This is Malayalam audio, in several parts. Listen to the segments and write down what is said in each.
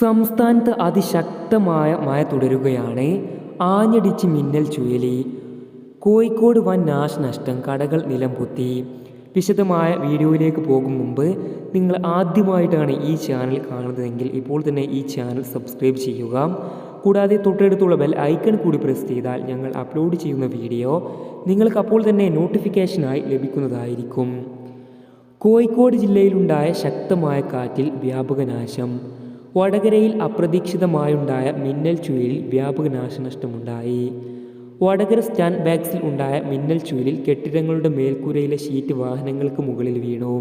സംസ്ഥാനത്ത് അതിശക്തമായ മഴ തുടരുകയാണ്. ആഞ്ഞടിച്ച് മിന്നൽ ചുഴലി. കോഴിക്കോട് വൻ നാശനഷ്ടം കടകൾ നിലംപൊത്തി. വിശദമായ വീഡിയോയിലേക്ക് പോകും മുമ്പ് നിങ്ങൾ ആദ്യമായിട്ടാണ് ഈ ചാനൽ കാണുന്നതെങ്കിൽ ഇപ്പോൾ തന്നെ ഈ ചാനൽ സബ്സ്ക്രൈബ് ചെയ്യുക. കൂടാതെ തൊട്ടടുത്തുള്ള ബെൽ ഐക്കൺ കൂടി പ്രസ് ചെയ്താൽ ഞങ്ങൾ അപ്ലോഡ് ചെയ്യുന്ന വീഡിയോ നിങ്ങൾക്ക് അപ്പോൾ തന്നെ നോട്ടിഫിക്കേഷനായി ലഭിക്കുന്നതായിരിക്കും. കോഴിക്കോട് ജില്ലയിലുണ്ടായ ശക്തമായ കാറ്റിൽ വ്യാപക നാശം. വടകരയിൽ അപ്രതീക്ഷിതമായുണ്ടായ മിന്നൽ ചുഴലിൽ വ്യാപക നാശനഷ്ടമുണ്ടായി. വടകര സ്റ്റാൻഡ് ബാഗ്സിൽ ഉണ്ടായ മിന്നൽ ചുഴലിൽ കെട്ടിടങ്ങളുടെ മേൽക്കൂരയിലെ ഷീറ്റ് വാഹനങ്ങൾക്ക് മുകളിൽ വീണു.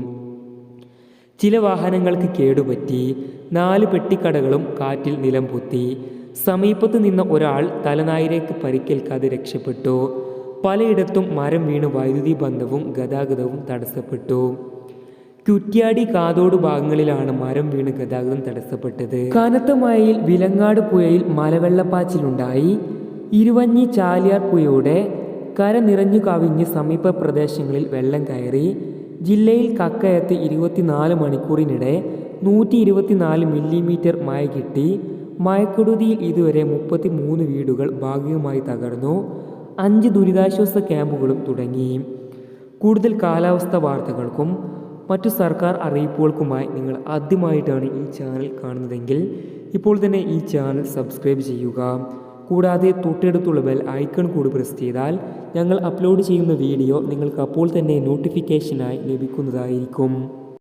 ചില വാഹനങ്ങൾക്ക് കേടുപറ്റി നാല് പെട്ടിക്കടകളും കാറ്റിൽ നിലം പൊത്തി. സമീപത്ത് നിന്ന ഒരാൾ തലനായിരേക്ക് പരിക്കേൽക്കാതെ രക്ഷപ്പെട്ടു. പലയിടത്തും മരം വീണ് വൈദ്യുതി ബന്ധവും ഗതാഗതവും തടസ്സപ്പെട്ടു. കുറ്റ്യാടി കാതോട് ഭാഗങ്ങളിലാണ് മരം വീണ് ഗതാഗതം തടസ്സപ്പെട്ടത്. കനത്ത മഴയിൽ വിലങ്ങാട് പുഴയിൽ മലവെള്ളപ്പാച്ചിലുണ്ടായി. ഇരുവഞ്ഞി ചാലിയാർ പുഴയുടെ കര നിറഞ്ഞു കവിഞ്ഞ് സമീപ പ്രദേശങ്ങളിൽ വെള്ളം കയറി. ജില്ലയിൽ കക്കയത്ത് ഇരുപത്തിനാല് മണിക്കൂറിനിടെ നൂറ്റി ഇരുപത്തിനാല് മില്ലിമീറ്റർ മഴ കിട്ടി. മഴക്കെടുതിയിൽ ഇതുവരെ മുപ്പത്തി മൂന്ന് വീടുകൾ ഭാഗികമായി തകർന്നു. അഞ്ച് ദുരിതാശ്വാസ ക്യാമ്പുകളും തുടങ്ങി. കൂടുതൽ കാലാവസ്ഥ വാർത്തകൾക്കും മറ്റു സർക്കാർ അറിയിപ്പുകൾക്കുമായി നിങ്ങൾ ആദ്യമായിട്ടാണ് ഈ ചാനൽ കാണുന്നതെങ്കിൽ ഇപ്പോൾ തന്നെ ഈ ചാനൽ സബ്സ്ക്രൈബ് ചെയ്യുക. കൂടാതെ തൊട്ടടുത്തുള്ള ബെൽ ഐക്കൺ കൂടി പ്രസ് ചെയ്താൽ ഞങ്ങൾ അപ്ലോഡ് ചെയ്യുന്ന വീഡിയോ നിങ്ങൾക്ക് അപ്പോൾ തന്നെ നോട്ടിഫിക്കേഷനായി ലഭിക്കുന്നതായിരിക്കും.